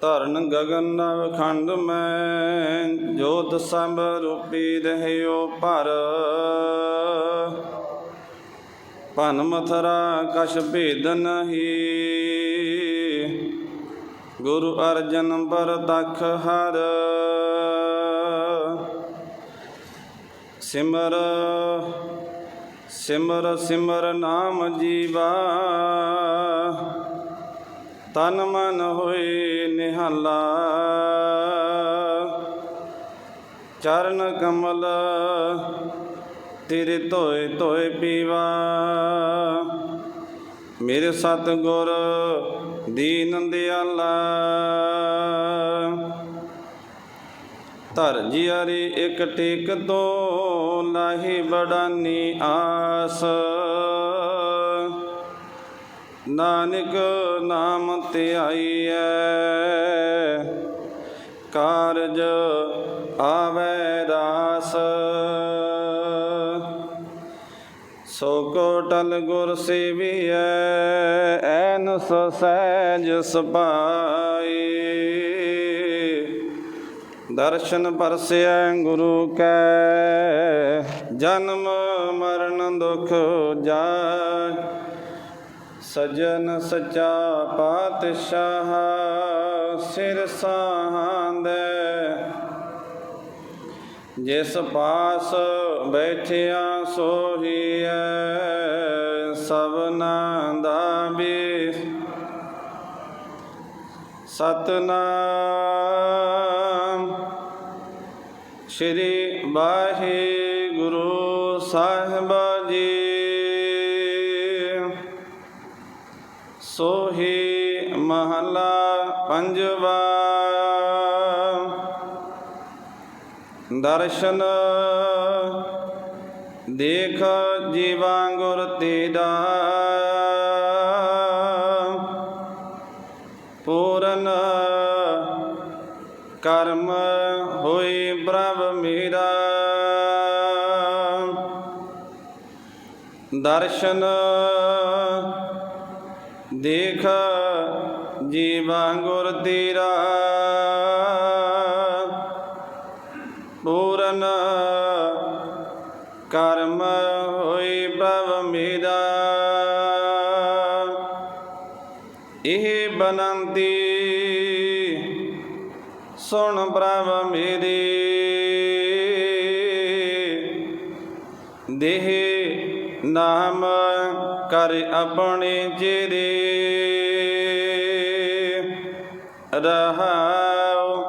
ਧਰਨ ਗਗਨ ਨਵ ਖੰਡ ਮੈਂ, ਜੋਤ ਸੰਭ ਰੂਪੀ ਰਹਿਓ ਭਰ। ਭਨ ਮਥਰਾ ਕਛ ਭੇਦ ਨਹੀਂ। ਗੁਰੂ ਅਰਜਨ ਬਰ ਦਖ ਹਰ। ਸਿਮਰ ਸਿਮਰ ਸਿਮਰ ਨਾਮ ਜੀਵਾ। ਤਨ ਮਨ ਹੋਏ ਨਿਹਾਲਾ। ਚਰਨ ਕਮਲ ਤੇਰੇ ਧੋਏ ਧੋਏ ਪੀਵਾ। ਮੇਰੇ ਸਤ ਗੁਰ ਦੀਨ ਦਿਆਲਾ। ਧਰ ਜਿਆਰੀ ਇੱਕ ਟੇਕ ਦੋ ਲਾਹੀ ਬੜਾਨੀ ਆਸ। ਨਾਨਕ ਨਾਮ ਧਿਆਈਐ ਕਾਰਜ ਆਵੈ ਰਾਸ ਸੋ ਕੋਟਲ ਗੁਰ ਸੇਵੀਐ, ਐਨ ਸੋ ਸਹਿਜ ਸੁਭਾਈ ਦਰਸ਼ਨ ਪਰਸਿਐ ਗੁਰੂ ਕੈ ਜਨਮ ਮਰਨ ਦੁਖ ਜਾਇ ਸਜਨ ਸਚਾ ਪਾਤਸ਼ਾਹ ਸਿਰ ਸਾਹੰਦੇ। ਜਿਸ ਪਾਸ ਬੈਠਿਆ ਸੋਹੀਐ ਸਭਨਾ ਦਾ ਵੀ ਸਤਨਾਮ। ਸ਼੍ਰੀ ਵਾਹਿਗੁਰੂ ਸੋਹੀ ਮਹਲਾ ਪੰਜਵਾ। ਦਰਸ਼ਨ ਦੇਖ ਜੀਵਾ ਗੁਰ ਤੇਰਾ। ਪੂਰਨ ਕਰਮ ਹੋਈ ਪ੍ਰਭ ਮੇਰਾ। ਦਰਸ਼ਨ ਦੇਖ ਜੀਵਾ ਗੁਰ ਤੇਰਾ। ਪੂਰਨ ਕਰਮ ਹੋਈ ਪ੍ਰਭ ਮੇਰਾ। ਇਹ ਬਨੰਤੀ ਸੁਣ ਪ੍ਰਭ ਮੇਰੀ। ਦੇਹ ਨਾਮ ਕਰ ਆਪਣੇ ਚਿਰੇ ਰਹਾਉ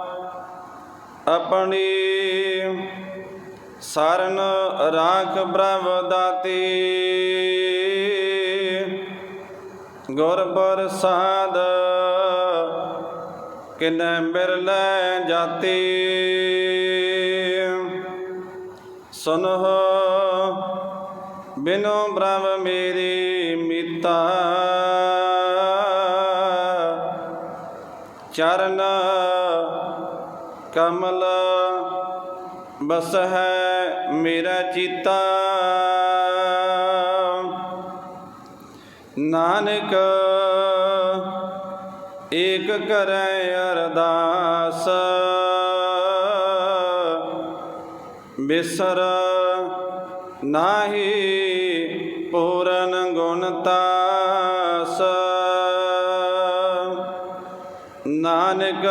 ਆਪਣੀ ਸਰਨ ਰਾਖ ਪ੍ਰਭ ਦਾਤੀ। ਗੁਰ ਪ੍ਰਸਾਦ ਕਿਨੈ ਬਿਰਲੇ ਜਾਤੀ। ਸੁਨਹੁ ਬਿਨੋ ਬ੍ਰਹਮ ਮੇਰੀ ਮਿਤਾ। ਚਰਨ ਕਮਲ ਬਸ ਹੈ ਮੇਰਾ ਚੀਤਾ। ਨਾਨਕ ਏਕ ਕਰੈ ਅਰਦਾਸ। ਬਿਸਰ ਨਾਹੀ ਪੂਰਨ ਗੁਣ ਤਾਸ। ਨਾਨਕ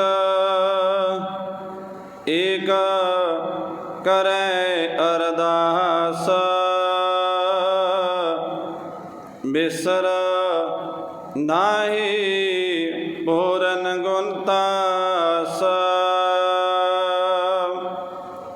ਏਕ ਕਰੈ ਅਰਦਾਸ। ਬਿਸਰ ਨਾਹੀ ਪੂਰਨ ਗੁਣ ਤਾਸ।